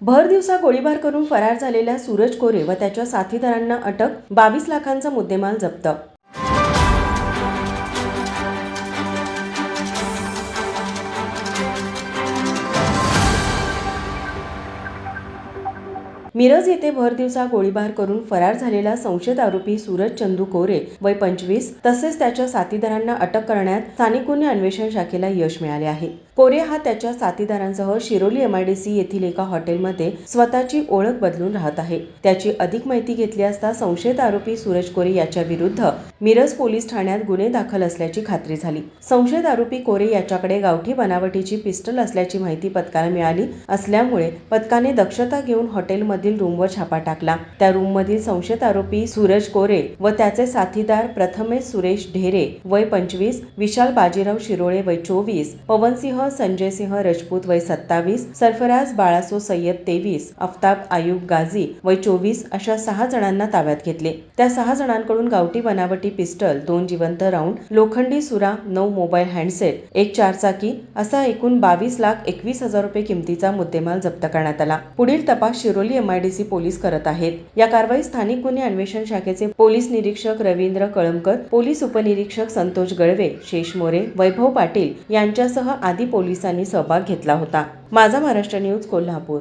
भर दिवसा गोळीबार करून फरार झालेल्या सूरज कोरे व त्याच्या साथीदारांना अटक बावीस लाखांचा मुद्देमाल जप्त मिरज येथे भर दिवसा गोळीबार करून फरार झालेला संशयित आरोपी सूरज चंदू कोरे वय पंचवीस तसेच त्याच्या साथीदारांना अटक करण्यात स्थानिक गुन्हे अन्वेषण शाखेला यश मिळाले आहे. कोरे हा त्याच्या साथीदारांसह शिरोली एमआयडीसी येथील एका हॉटेलमध्ये स्वतःची ओळख बदलून राहत आहे. त्याची अधिक माहिती घेतली असता संशयित आरोपी सूरज कोरे याच्या विरुद्ध मिरज पोलीस ठाण्यात गुन्हे दाखल असल्याची खात्री झाली. संशयित आरोपी कोरे याच्याकडे गावठी बनावटीची पिस्टल असल्याची माहिती पथकाला मिळाली असल्यामुळे पथकाने दक्षता घेऊन हॉटेलमधील रूमवर छापा टाकला. त्या रूममधील संशयित आरोपी सूरज कोरे व त्याचे साथीदार प्रथमेश सुरेश ढेरे वय पंचवीस विशाल बाजीराव शिरोळे वय चोवीस पवनसिंह संजय सिंह राजपूत वय सत्तावीस सरफराज बाळासो सय्यद तेवीस अफताब आयुब गाझी वय चोवीस अशा सहा जणांना ताब्यात घेतले. त्या सहा जणांकडून गावठी बनावटी पिस्टल दोन जिवंत राऊंड लोखंडी सुरा नऊ मोबाईल हँडसेट एक चारचाकी असा एकूण बावीस लाख एकवीस हजार रुपये किमतीचा मुद्देमाल जप्त करण्यात आला. पुढील तपास शिरोली एमआयडीसी पोलीस करत आहेत. या कारवाईत स्थानिक गुन्हे अन्वेषण शाखेचे पोलीस निरीक्षक रवींद्र कळमकर पोलीस उपनिरीक्षक संतोष गळवे शेष मोरे वैभव पाटील यांच्यासह आदी पोलिसांनी सहभाग घेतला होता. माझा महाराष्ट्र न्यूज कोल्हापूर.